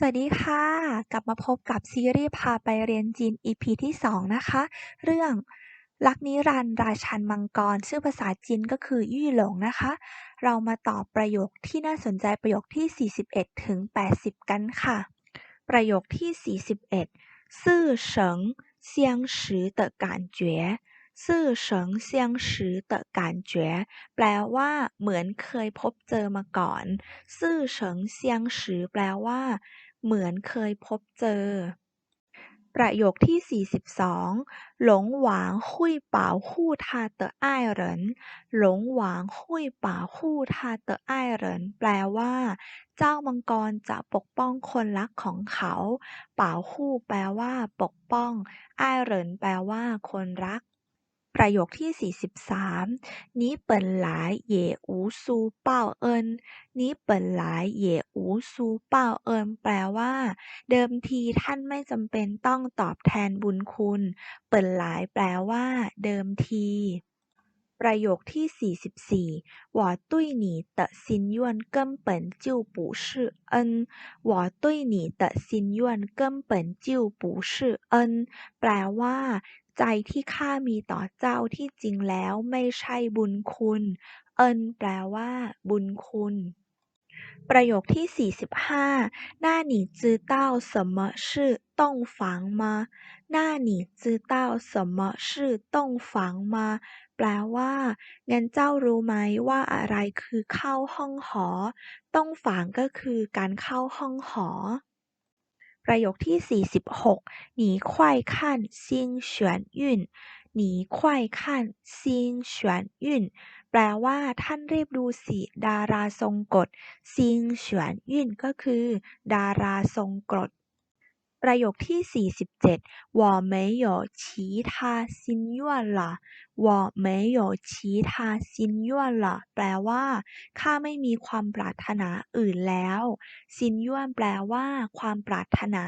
สวัสดีค่ะ กลับมาพบกับซีรีส์พาไปเรียนจีน EP ที่ 2 นะคะ เรื่องลักนิรันดร์ราชันมังกร ชื่อภาษาจีนก็คือยี่หลงนะคะ เรามาต่อประโยคที่น่าสนใจประโยคที่ 41 ถึง 80 กันค่ะ ประโยคที่ 41ซื่อเฉิงเซียงสือ的感觉ซื่อเฉิงเซียงสือ的感觉แปลว่าเหมือนเคยพบเจอมาก่อน ซื่อเฉิงเซียงสือแปลว่า เหมือนเคยพบเจอ ประโยคที่ 42 หลงหวางหุยเป่าหู้ทาเตออ้ายเหริน หลงหวางหุยเป่าหู้ทาเตออ้ายเหริน แปลว่า เจ้ามังกรจะปกป้องคนรักของเขา เป่าหู้แปลว่า ปกป้อง อ้ายเหรินแปลว่า คนรัก ประโยคที่ 43นี้เปิ่นหลายเย่อูซูเป้าเอินนี้เปิ่นหลายเย่อูซูเป้าเอินแปลว่า เดิมทีท่านไม่จำเป็นต้องตอบแทนบุญคุณ เปิ่นหลายแปลว่า เดิมที ประโยคที่ 44我对你的心愿根本就不是恩我对你的心愿根本就不是恩แปลว่า ใจที่ข้ามีต่อเจ้าที่จริงแล้วไม่ใช่บุญคุณ เอินแปลว่า บุญคุณประโยคที่ 45หน้าหนีจื้อเต้าสมะชื่อต้องฝังมาหน้าหนีจื้อเต้าสมะชื่อต้องฝังมา แปลว่างั้นเจ้ารู้ไหมว่าอะไรคือเข้าห้องหอ ต้องฝังก็คือการเข้าห้องหอ ประโยคที่ 46หนีควายขั้นซิงเฉียนยุ่นหนีควายขั้นซิงเฉียนยุ่นแปลว่าท่านรีบดูสิดาราทรงกฎซิงเฉียนยุ่นก็คือ ดาราทรงกฎ ประโยคที่ 47我没有其他心愿了我没有其他心愿了แปลว่า ข้าไม่มีความปรารถนาอื่นแล้วซินย่วนแปลว่า ความปรารถนา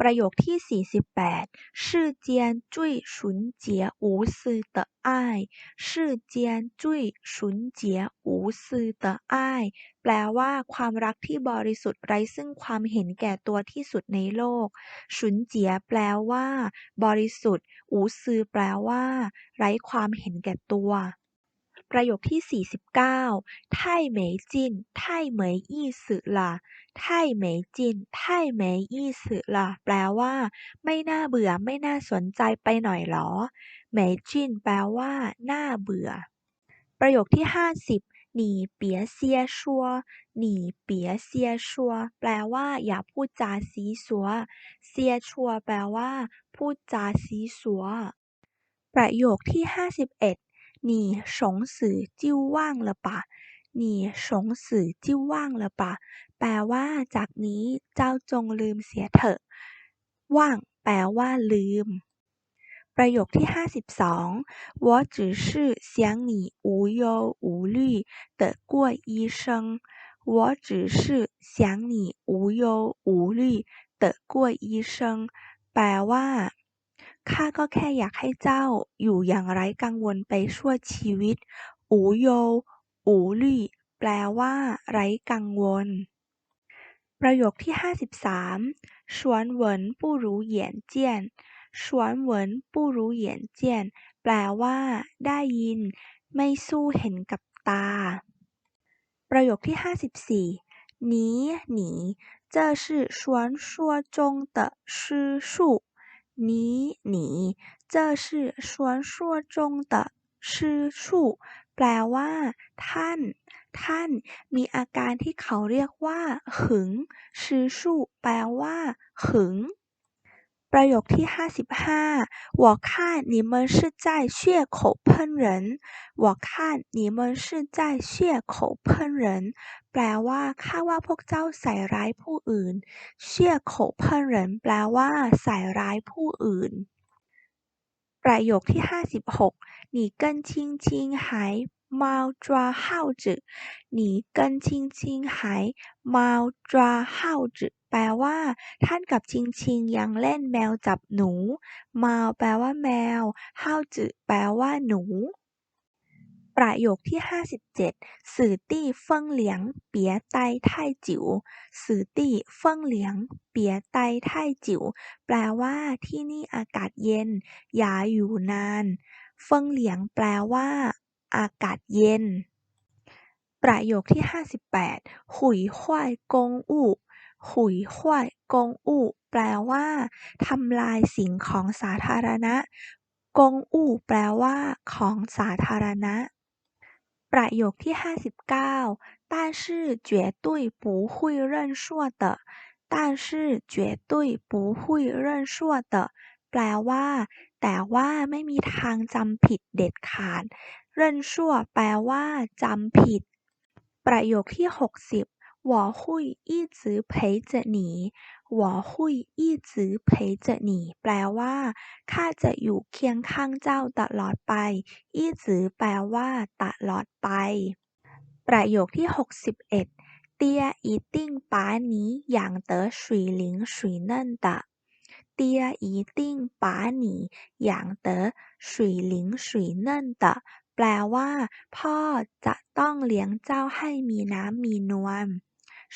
ประโยคที่ 48世间最纯洁无私的爱世间最纯洁无私的爱แปลว่า ความรักที่บริสุทธิ์ไร้ซึ่งความเห็นแก่ตัวที่สุดในโลกฉุนเจียแปลว่า บริสุทธิ์ อูซือแปลว่า ไร้ความเห็นแก่ตัว ประโยคที่ 49ไท่เหมยจินไท่เหมยอี้สึล่ะท่เหมยจินท่เหมยอี้สึล่ะแปลว่า ไม่น่าเบื่อไม่น่าสนใจไปหน่อยหรอเหมยจินแปลว่า น่าเบื่อ ประโยคที่ 50หนีเปียเซียชัวหนีเปียเซียชัวแปลว่า อย่าพูดจาซีสัว เซียชัวแปลว่า พูดจาซีสัว ประโยคที่ 51你从此就忘了吧你从此就忘了吧แปลว่า จากนี้เจ้าจงลืมเสียเถอะ ว่าง แปลว่า ลืม ประโยคที่ 52我只是想你无忧无虑的过一生我只是想你无忧无虑的过一生แปลว่า ข้าก็แค่อยากให้เจ้าอยู่อย่างไร้กังวลไปชั่วชีวิตอูโยอูลี่แปลว่า ไร้กังวล ประโยคที่ 53ชวนเหวินผู้รู้เหยียนเจียนชวนเหวินผู้รู้เหยียนเจียนแปลว่า ได้ยิน ไม่สู้เห็นกับตา ประโยคที่ 54你你这是传说中的诗术 你你这是传说中的吃醋แปลว่า ท่าน ท่าน มีอาการที่เขาเรียกว่า หึงชื่อชู่แปลว่า หึง ประโยคที่ 55我看你们是在血口喷人我看你们是在血口喷人แปลว่าข้าว่าพวกเจ้าใส่ร้ายผู้อื่นเชี่ยโขเพิ่นเหรินแปลว่า ใส่ร้ายผู้อื่น ประโยคที่ 56你跟青青还猫抓耗子你跟青青还猫抓耗子 แปลว่า ท่านกับชิงชิงยังเล่นแมวจับหนู มาแปลว่าแมวเฮาจืแปลว่าหนู ประโยคที่ 57 สื่อตี้เฟิ่งเหลียง เปียไตไทจิ๋ว สื่อตี้เฟิ่งเหลียง เปียไตไทจิ๋ว แปลว่าที่นี่อากาศเย็น อย่าอยู่นาน เฟิ่งเหลียงแปลว่า อากาศเย็นประโยคที่ 58 หุยห้วยกงอู่ หุยห้วยกงอู่แปลว่า ทำลายสิ่งของสาธารณะ กงอู่แปลว่า ของสาธารณะประโยคที่ 59但是绝对不会认错的但是绝对不会认错的แปลว่า แต่ว่าไม่มีทางจำผิดเด็ดขาดเร่นชั่วแปลว่าจำผิด ประโยคที่ 60 我会一直陪着你我会一直陪着你แปลว่า ข้าจะอยู่เคียงข้างเจ้าตลอดไป一直แปลว่า ตลอดไป ประโยคที่ 61爹一定把你养得水灵水嫩的爹一定把你养得水灵水嫩的แปลว่า พ่อจะต้องเลี้ยงเจ้าให้มีน้ำมีนวล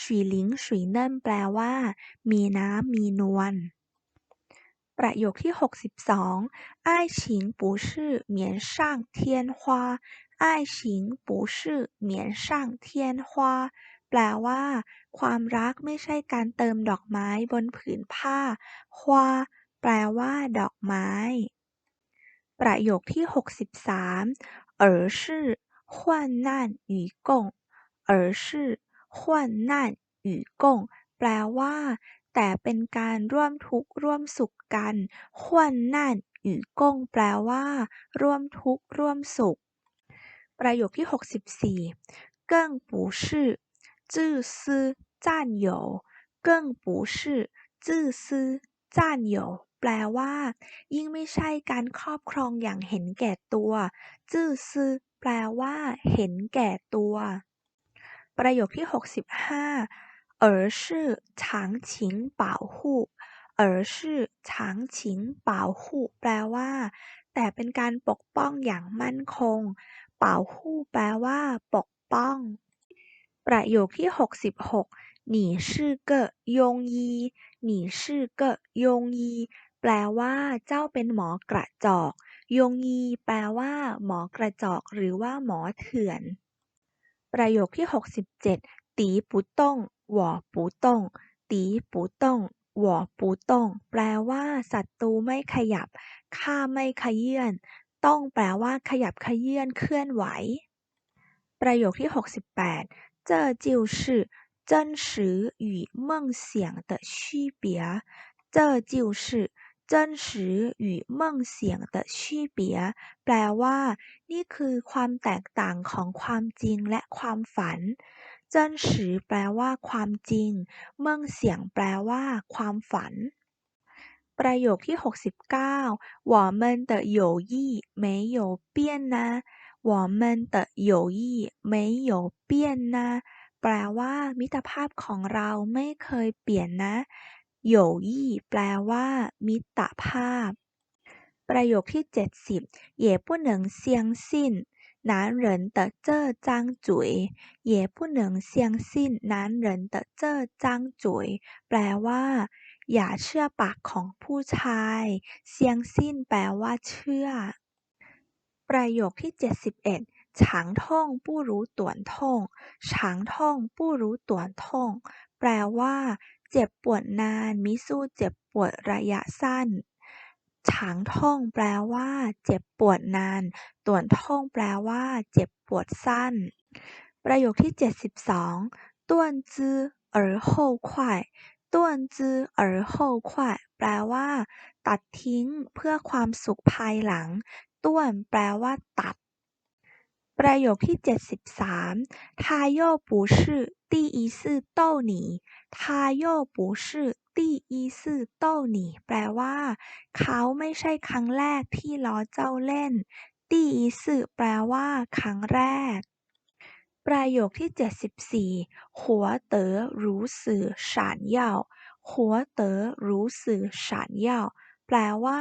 ฉุยหลิงฉุยเนิ่นแปลว่า มีน้ำมีนวล ประโยคที่ 62爱情不是棉上添花爱情不是棉上添花แปลว่า ความรักไม่ใช่การเติมดอกไม้บนผืนผ้าฮวาแปลว่า ดอกไม้ ประโยคที่ 63而是患难与共而是 ขวัญนั่นหยู่กงแปลว่า แต่เป็นการร่วมทุกข์ร่วมสุขกันขวัญนั่นหยู่กงแปลว่า ร่วมทุกข์ร่วมสุข ประโยคที่ 64更不是自私占有更不是自私占有แปลว่า ยิ่งไม่ใช่การครอบครองอย่างเห็นแก่ตัวจื้อซื้อแปลว่า เห็นแก่ตัว ประโยคที่ 65而是长情保护而是长情保护แปลว่า แต่เป็นการปกป้องอย่างมั่นคง保护แปลว่า ปกป้อง ประโยคที่ 66你是个庸医你是个庸医แปลว่า เจ้าเป็นหมอกระจอกยงยีแปลว่า หมอกระจอก หรือว่า หมอเถื่อน ประโยคที่ 67ตีปูต้งหวอปูต้งตีปูต้งหวอปูต้งแปลว่า ศัตรูไม่ขยับ ข้าไม่ขยื่นต้องแปลว่า ขยับขยื่นเคลื่อนไหว ประโยคที่ 68这就是真实与梦想的区别这就是 真实与梦想的区别แปลว่า นี่คือความแตกต่างของความจริงและความฝัน真实แปลว่า ความจริง梦想แปลว่า ความฝัน ประโยคที่ 69我们的友谊没有变呢我们的友谊没有变呢แปลว่า มิตรภาพของเราไม่เคยเปลี่ยนนะ หยู่ยี่แปลว่า มิตรภาพ ประโยคที่ 70也不能相信男人的这张嘴也不能相信男人的这张嘴แปลว่า อย่าเชื่อปากของผู้ชายเซียงซินแปลว่า เชื่อ ประโยคที่ 71 ช้างท่องปู้รู้ต่วนท่องช้างท่องปู้รู้ต่วนท่องแปลว่า เจ็บปวดนานมิสู้เจ็บปวดระยะสั้นฉางท่องแปลว่า เจ็บปวดนาน ต่วนท่องแปลว่า เจ็บปวดสั้น ประโยคที่ 72ต้วนจื้อเอ๋อโห่ควายต้วนจื้อเอ๋อโห่ควายแปลว่า ตัดทิ้งเพื่อความสุขภายหลัง ต้วนแปลว่า ตัด ประโยคที่ 73他又不是第一次逗你他又不是第一次逗你แปลว่า เขาไม่ใช่ครั้งแรกที่ล้อเจ้าเล่น第一次แปลว่า ครั้งแรก ประโยคที่ 74หัวเต๋อรู้สื่อฉานเย่าหัวเต๋อรู้สื่อฉานเย่า แปลว่า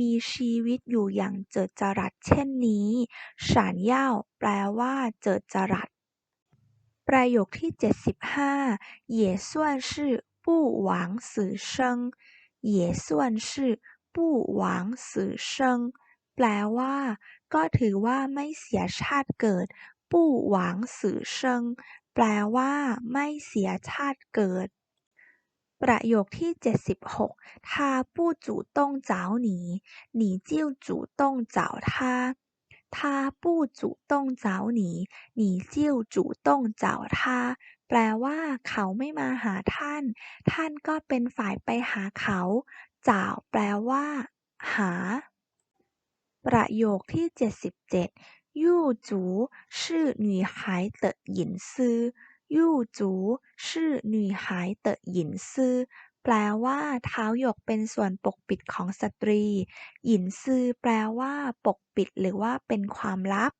มีชีวิตอยู่อย่างเจิดจรัสเช่นนี้闪耀แปลว่า เจิดจรัส ประโยคที่ 75也算是不枉此生也算是不枉此生แปลว่า ก็ถือว่าไม่เสียชาติเกิด不枉此生แปลว่า ไม่เสียชาติเกิด ประโยคที่ 76他不主动找你你就主动找他他不主动找你你就主动找他แปลว่า เขาไม่มาหาท่าน ท่านก็เป็นฝ่ายไปหาเขา找แปลว่า หา ประโยคที่ 77右足是女孩的隐私 ยู่จูชื่อหนุ่ยหายเตอหยินซือแปลว่าเท้าหยกเป็นส่วนปกปิดของสตรี หยินซือแปลว่าปกปิดหรือว่าเป็นความลับ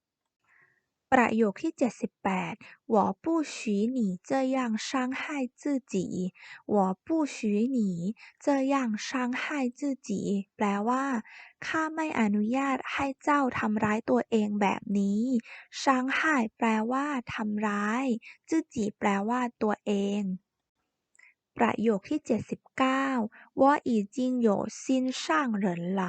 ประโยคที่ 78我不许你这样伤害自己我不许你这样伤害自己แปลว่า ข้าไม่อนุญาตให้เจ้าทำร้ายตัวเองแบบนี้伤害แปลว่า ทำร้าย自己แปลว่า ตัวเอง ประโยคที่ 79我已经有心上人了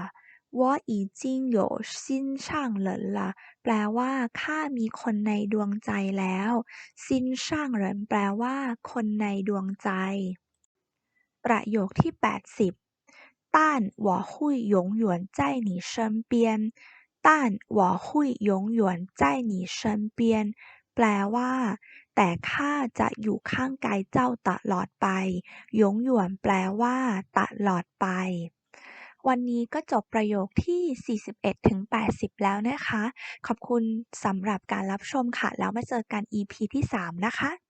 ว่าอีจิ้งโย่ซินช่างเหรินล่ะ แปลว่าข้ามีคนในดวงใจแล้ว ซินช่างเหรินแปลว่า คนในดวงใจ ประโยคที่ 80ต้านหัวหุยหยงหยวนใจหนีเชิมเปียนต้านหัวหุยหยงหยวนใจหนีเชิมเปียน แปลว่า แต่ข้าจะอยู่ข้างกายเจ้าตลอดไปยงหยวนแปลว่า ตลอดไป วันนี้ก็จบประโยคที่ 41ถึง80 แล้วนะคะ ขอบคุณสำหรับการรับชมค่ะ แล้วมาเจอกัน EP ที่ 3 นะคะ